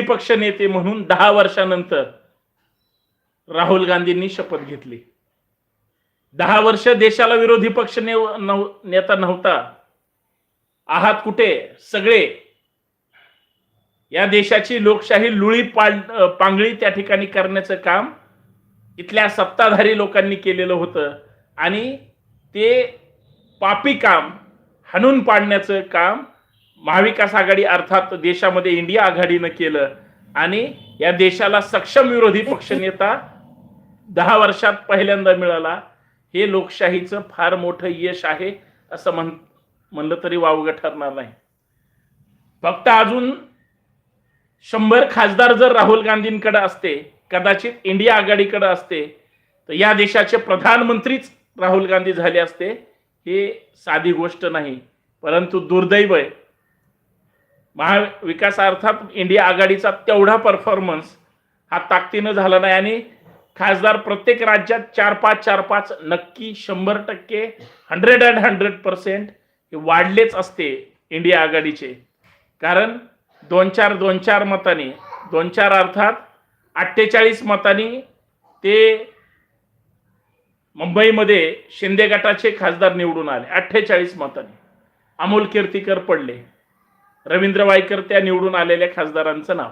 पक्ष नेते म्हणून दहा वर्षानंतर राहुल गांधींनी शपथ घेतली. दहा वर्ष देशाला विरोधी पक्ष ने नेता नव्हता. आहात कुठे? सगळे. या देशाची लोकशाही लुळी पांगळी त्या ठिकाणी करण्याचं काम इथल्या सत्ताधारी लोकांनी केलेलं होतं. आणि ते पापी काम हाणून पाडण्याचं काम महाविकास आघाडी अर्थात देशामध्ये इंडिया आघाडीनं केलं आणि या देशाला सक्षम विरोधी पक्षनेता दहा वर्षात पहिल्यांदा मिळाला हे लोकशाहीचं फार मोठं यश आहे असं म्हण म्हणलं तरी वावगं ठरणार नाही. फक्त अजून शंभर खासदार जर राहुल गांधींकडे असते कदाचित इंडिया आघाडीकडे असते तर या देशाचे प्रधानमंत्रीच राहुल गांधी झाले असते हे साधी गोष्ट नाही. परंतु दुर्दैव आहे महाविकास अर्थात इंडिया आघाडीचा तेवढा परफॉर्मन्स हा ताकदीनं झाला नाही. आणि खासदार प्रत्येक राज्यात चार पाच चार पाच नक्की शंभर टक्के हंड्रेड अँड हंड्रेड पर्सेंट हे वाढलेच असते इंडिया आघाडीचे. कारण दोन चार दोन चार मतांनी दोन चार अर्थात अठ्ठेचाळीस मतांनी ते मुंबईमध्ये शिंदे गटाचे खासदार निवडून आले. अठ्ठेचाळीस मतांनी. अमोल कीर्तीकर पडले. रवींद्र वायकर त्या निवडून आलेल्या खासदारांचं नाव.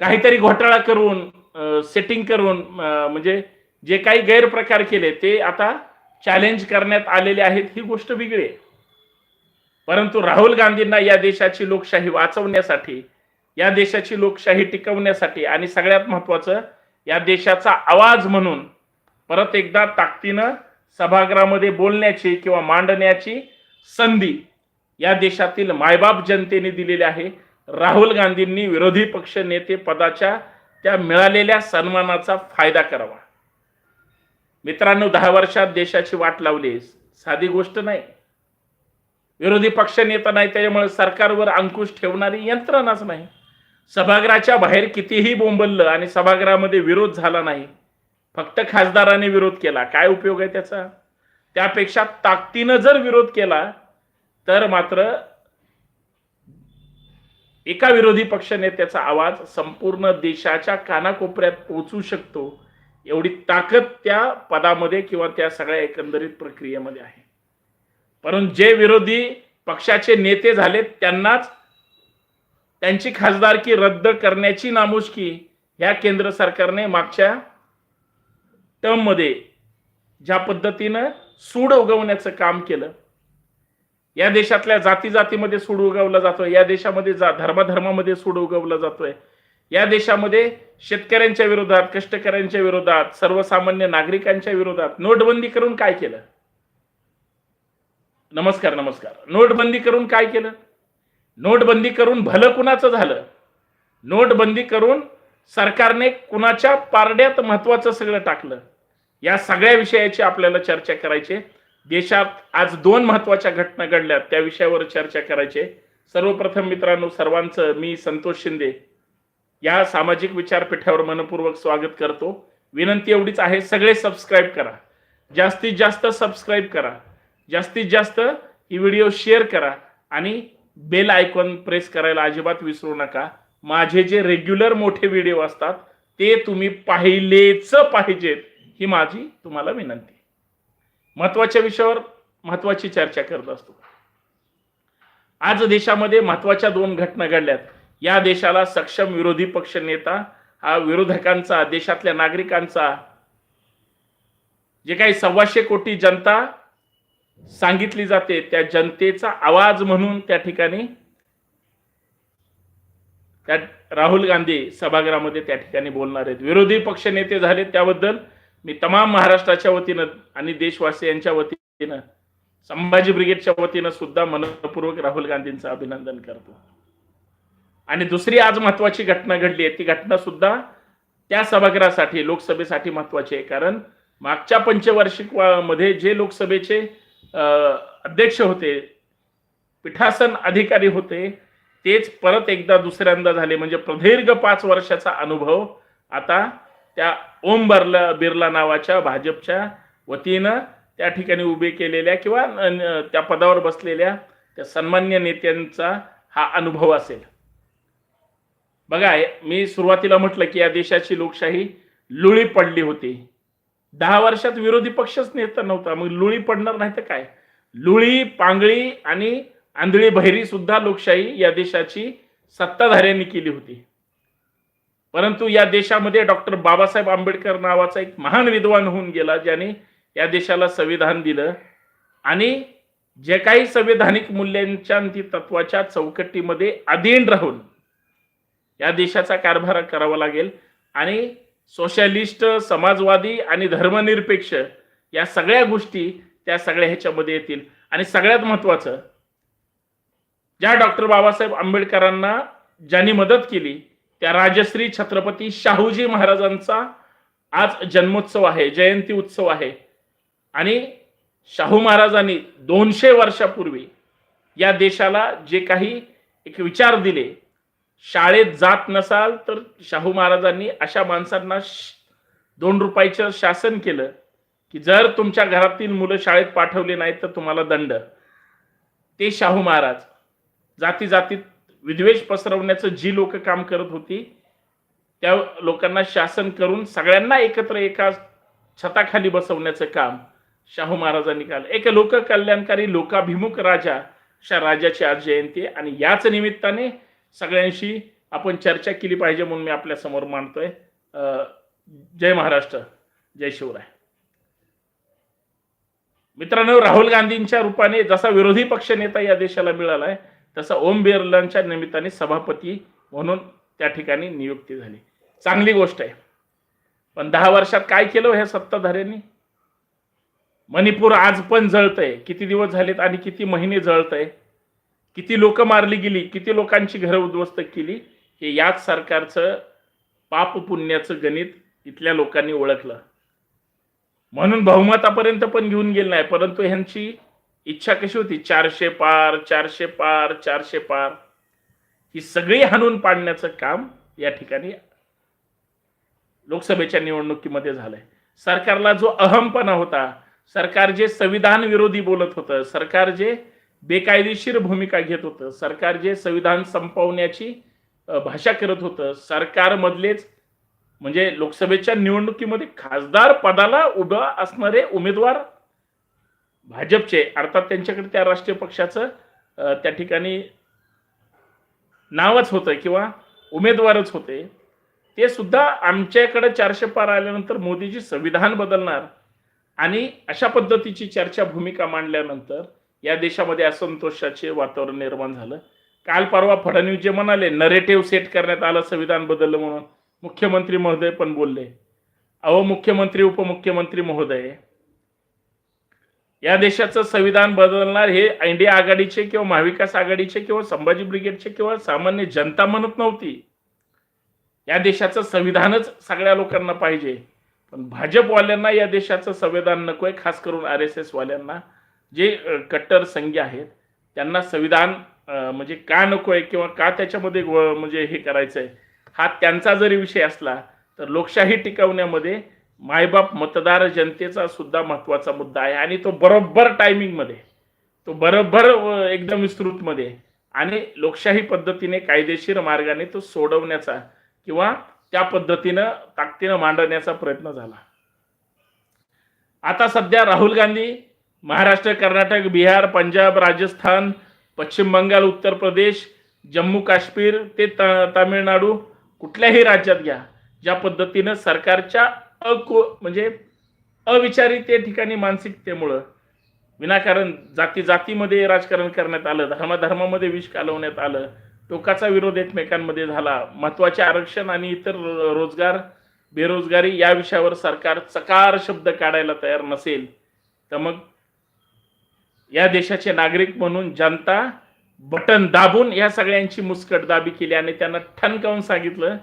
काहीतरी घोटाळा करून सेटिंग करून म्हणजे जे काही गैरप्रकार केले ते आता चॅलेंज करण्यात आलेले आहेत ही गोष्ट वेगळी आहे. परंतु राहुल गांधींना या देशाची लोकशाही वाचवण्यासाठी या देशाची लोकशाही टिकवण्यासाठी आणि सगळ्यात महत्वाचं या देशाचा आवाज म्हणून परत एकदा ताकदीनं सभागृहामध्ये बोलण्याची किंवा मांडण्याची संधी या देशातील मायबाप जनतेने दिलेले आहे. राहुल गांधींनी विरोधी पक्ष नेते पदाच्या त्या मिळालेल्या सन्मानाचा फायदा करावा. मित्रांनो दहा वर्षात देशाची वाट लावली साधी गोष्ट नाही. विरोधी पक्ष नेता नाही त्याच्यामुळे सरकारवर अंकुश ठेवणारी यंत्रणाच नाही. सभागृहाच्या बाहेर कितीही बोंबललं आणि सभागृहामध्ये विरोध झाला नाही. फक्त खासदाराने विरोध केला. काय उपयोग आहे त्याचा? त्यापेक्षा ताकदीनं जर विरोध केला तर मात्र एका विरोधी पक्षनेत्याचा आवाज संपूर्ण देशाच्या कानाकोपऱ्यात पोहोचू शकतो एवढी ताकद त्या पदामध्ये किंवा त्या सगळ्या एकंदरीत प्रक्रियेमध्ये आहे. परंतु जे विरोधी पक्षाचे नेते झाले त्यांनाच त्यांची खासदारकी रद्द करण्याची नामुष्की ह्या केंद्र सरकारने मागच्या टर्ममध्ये ज्या पद्धतीनं सूड उगवण्याचं काम केलं या देशातल्या जाती जातीमध्ये सूड उगवला जातोय या देशामध्ये जा धर्माधर्मामध्ये सूड उगवला जातोय. या देशामध्ये शेतकऱ्यांच्या विरोधात कष्टकऱ्यांच्या विरोधात सर्वसामान्य नागरिकांच्या विरोधात नोटबंदी करून काय केलं? नमस्कार नमस्कार. नोटबंदी करून काय केलं? नोटबंदी करून भलं कुणाचं झालं? नोटबंदी करून सरकारने कुणाच्या पारड्यात महत्वाचं सगळं टाकलं? या सगळ्या विषयाची आपल्याला चर्चा करायची आहे. देशात आज दोन महत्त्वाच्या घटना घडल्यात. त्या विषयावर चर्चा करायची सर्वप्रथम मित्रांनो सर्वांचं मी संतोष शिंदे या सामाजिक विचारपीठावर मनपूर्वक स्वागत करतो. विनंती एवढीच आहे सगळे सबस्क्राईब करा. जास्तीत जास्त सबस्क्राईब करा. जास्तीत जास्त ही व्हिडिओ शेअर करा आणि बेल आयकॉन प्रेस करायला अजिबात विसरू नका. माझे जे रेग्युलर मोठे व्हिडिओ असतात ते तुम्ही पाहिलेच पाहिजेत ही माझी तुम्हाला विनंती. महत्त्वाच्या विषयावर महत्वाची चर्चा करत असतो. आज देशामध्ये महत्त्वाच्या दोन घटना घडल्यात. या देशाला सक्षम विरोधी पक्ष नेता हा विरोधकांचा देशातल्या नागरिकांचा जे काही सव्वाशे कोटी जनता सांगितली जाते त्या जनतेचा आवाज म्हणून त्या ठिकाणी त्या राहुल गांधी सभागृहामध्ये त्या ठिकाणी बोलणार आहेत. विरोधी पक्ष नेते झाले त्याबद्दल मी तमाम महाराष्ट्राच्या वतीनं आणि देशवासियांच्या वतीनं संभाजी ब्रिगेडच्या वतीनं सुद्धा मनपूर्वक राहुल गांधींचं अभिनंदन करतो. आणि दुसरी आज महत्वाची घटना घडली आहे. ती घटना सुद्धा त्या सभागृहासाठी लोकसभेसाठी महत्वाची आहे. कारण मागच्या पंचवार्षिकमध्ये जे लोकसभेचे अध्यक्ष होते पीठासन अधिकारी होते तेच परत एकदा दुसऱ्यांदा झाले. म्हणजे प्रदीर्घ पाच वर्षाचा अनुभव आता त्या ओम बर्ला बिर्ला नावाच्या भाजपच्या वतीनं त्या ठिकाणी उभे केलेल्या किंवा त्या पदावर बसलेल्या त्या सन्मान्य नेत्यांचा हा अनुभव असेल. बघा मी सुरुवातीला म्हटलं की या देशाची लोकशाही लुळी पडली होती. दहा वर्षात विरोधी पक्षच नेता नव्हता मग लुळी पडणार नाही तर काय? लुळी पांगळी आणि आंधळी बहिरी सुद्धा लोकशाही या देशाची सत्ताधाऱ्यांनी केली होती. परंतु या देशामध्ये डॉक्टर बाबासाहेब आंबेडकर नावाचा एक महान विद्वान होऊन गेला ज्याने या देशाला संविधान दिलं. आणि जे काही संविधानिक मूल्यांच्या ती तत्वाच्या चौकटीमध्ये अधीन राहून या देशाचा कारभार करावा लागेल. आणि सोशलिस्ट समाजवादी आणि धर्मनिरपेक्ष या सगळ्या गोष्टी त्या सगळ्या ह्याच्यामध्ये येतील. आणि सगळ्यात महत्वाचं ज्या डॉक्टर बाबासाहेब आंबेडकरांना ज्यांनी मदत केली त्या राजश्री छत्रपती शाहूजी महाराजांचा आज जन्मोत्सव आहे जयंती उत्सव आहे. आणि शाहू महाराजांनी दोनशे वर्षापूर्वी या देशाला जे काही एक विचार दिले शाळेत जात नसाल तर शाहू महाराजांनी अशा माणसांना दोन रुपयाचं शासन केलं की जर तुमच्या घरातील मुलं शाळेत पाठवली नाहीत तर तुम्हाला दंड. ते शाहू महाराज जाती जातीत विद्वेष पसरवण्याचं जी लोक काम करत होती त्या लोकांना शासन करून सगळ्यांना एकत्र एका छताखाली बसवण्याचं काम शाहू महाराजांनी केलं. एक लोककल्याणकारी लोकाभिमुख राजा अशा राजाची आज जयंती आहे. आणि याच निमित्ताने सगळ्यांशी आपण चर्चा केली पाहिजे म्हणून मी आपल्यासमोर मांडतोय. अं, जय महाराष्ट्र जय शिवराय. मित्रांनो राहुल गांधींच्या रूपाने जसा विरोधी पक्ष नेता या देशाला मिळालाय तसं ओम बिर्लांच्या निमित्ताने सभापती म्हणून त्या ठिकाणी नियुक्ती झाली. चांगली गोष्ट आहे. पण दहा वर्षात काय केलं हो ह्या सत्ताधाऱ्यांनी? मणिपूर आज पण जळतंय. किती दिवस झालेत आणि किती महिने जळतंय? किती लोक मारली गेली? किती लोकांची घरं उद्ध्वस्त केली? हे याच सरकारचं पाप पुण्याचं गणित इथल्या लोकांनी ओळखलं. म्हणून बहुमतापर्यंत पण घेऊन गेलं नाही. परंतु ह्यांची इच्छा कशी होती? चारशे पार चारशे पार चारशे पार. ही सगळी हाणून पाडण्याचं काम या ठिकाणी लोकसभेच्या निवडणुकीमध्ये झालंय. सरकारला जो अहमपणा होता सरकार जे संविधान विरोधी बोलत होतं सरकार जे बेकायदेशीर भूमिका घेत होतं सरकार जे संविधान संपवण्याची भाषा करत होतं सरकारमधलेच म्हणजे लोकसभेच्या निवडणुकीमध्ये खासदार पदाला उभा असणारे उमेदवार भाजपचे अर्थात त्यांच्याकडे त्या राष्ट्रीय पक्षाचं त्या ठिकाणी नावच होतं किंवा उमेदवारच होते ते सुद्धा आमच्याकडे चारशे पार आल्यानंतर मोदीजी संविधान बदलणार आणि अशा पद्धतीची चर्चा भूमिका मांडल्यानंतर या देशामध्ये असंतोषाचे वातावरण निर्माण झालं. काल परवा फडणवीस जे म्हणाले नरेटिव्ह सेट करण्यात आलं संविधान बदललं म्हणून मुख्यमंत्री महोदय पण बोलले. अहो मुख्यमंत्री उपमुख्यमंत्री महोदय या देशाचं संविधान बदलणार हे इंडिया आघाडीचे किंवा महाविकास आघाडीचे किंवा संभाजी ब्रिगेडचे किंवा सामान्य जनता म्हणत नव्हती. या देशाचं संविधानच सगळ्या लोकांना पाहिजे. पण भाजपवाल्यांना या देशाचं संविधान नको आहे खास करून आर एस एस वाल्यांना जे कट्टर संघी आहेत त्यांना संविधान म्हणजे का नको आहे किंवा का त्याच्यामध्ये म्हणजे हे करायचंय हा त्यांचा जरी विषय असला तर लोकशाही टिकवण्यामध्ये मायबाप मतदार जनतेचा सुद्धा महत्त्वाचा मुद्दा आहे. आणि तो बरोबर टायमिंगमध्ये तो बरोबर एकदम विस्तृतमध्ये आणि लोकशाही पद्धतीने कायदेशीर मार्गाने तो सोडवण्याचा किंवा त्या पद्धतीनं ताकदीनं मांडण्याचा प्रयत्न झाला. आता सध्या राहुल गांधी महाराष्ट्र कर्नाटक बिहार पंजाब राजस्थान पश्चिम बंगाल उत्तर प्रदेश जम्मू काश्मीर ते तामिळनाडू कुठल्याही राज्यात घ्या ज्या पद्धतीनं सरकारच्या अको म्हणजे अविचारित त्या ठिकाणी मानसिकतेमुळं विनाकारण जाती जातीमध्ये राजकारण करण्यात आलं धर्माधर्मामध्ये विष कालवण्यात आलं टोकाचा विरोध एकमेकांमध्ये झाला महत्त्वाचे आरक्षण आणि इतर रोजगार बेरोजगारी या विषयावर सरकार चकार शब्द काढायला तयार नसेल तर मग या देशाचे नागरिक म्हणून जनता बटन दाबून या सगळ्यांची मुस्कटदाबी केली आणि त्यांना ठणकावून सांगितलं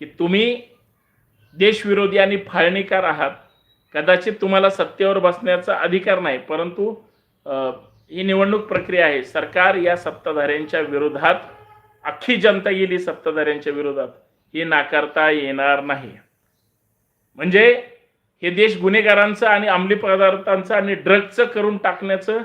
की तुम्ही देशविरोधी आणि फाळणीकार आहात. कदाचित तुम्हाला सत्तेवर बसण्याचा अधिकार नाही परंतु ही निवडणूक प्रक्रिया आहे. सरकार या सत्ताधाऱ्यांच्या विरोधात अख्खी जनता येईल सत्ताधाऱ्यांच्या विरोधात. हे नाकारता येणार नाही. म्हणजे हे देश गुन्हेगारांचं आणि अंमली पदार्थांचं आणि ड्रग्जचं करून टाकण्याचं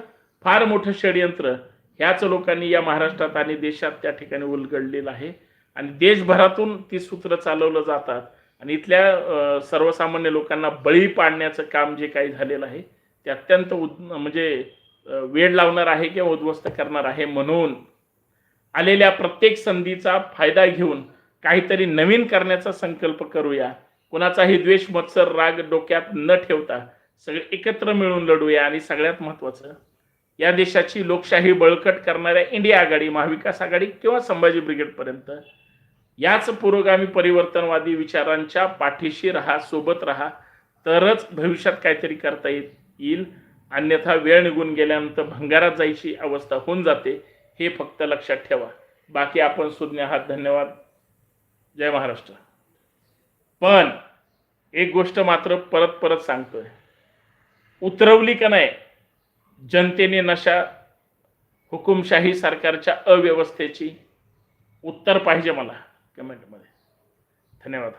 फार मोठं षडयंत्र ह्याच लोकांनी या महाराष्ट्रात आणि देशात त्या ठिकाणी उलगडलेलं आहे. आणि देशभरातून ती सूत्र चालवलं जातात. आणि इथल्या सर्वसामान्य लोकांना बळी पाडण्याचं काम जे काही झालेलं आहे ते अत्यंत उद म्हणजे वेळ लावणार आहे किंवा उद्ध्वस्त करणार आहे म्हणून आलेल्या प्रत्येक संधीचा फायदा घेऊन काहीतरी नवीन करण्याचा संकल्प करूया. कुणाचाही द्वेष मत्सर राग डोक्यात न ठेवता सगळे एकत्र मिळून लढूया. आणि सगळ्यात महत्वाचं या देशाची लोकशाही बळकट करणाऱ्या इंडिया आघाडी महाविकास आघाडी किंवा संभाजी ब्रिगेडपर्यंत याच पुरोगामी परिवर्तनवादी विचारांच्या पाठीशी राहा सोबत राहा तरच भविष्यात काहीतरी करता येईल. अन्यथा वेळ निघून गेल्यानंतर भंगारात जायची अवस्था होऊन जाते. हे फक्त लक्षात ठेवा. बाकी आपण सुज्ञ आहात. धन्यवाद. जय महाराष्ट्र. पण एक गोष्ट मात्र परत परत सांगतोय. उतरवली का नाही? जनतेने नशा हुकुमशाही सरकारच्या अव्यवस्थेची उत्तर पाहिजे मला. कमेंटमध्ये. धन्यवाद.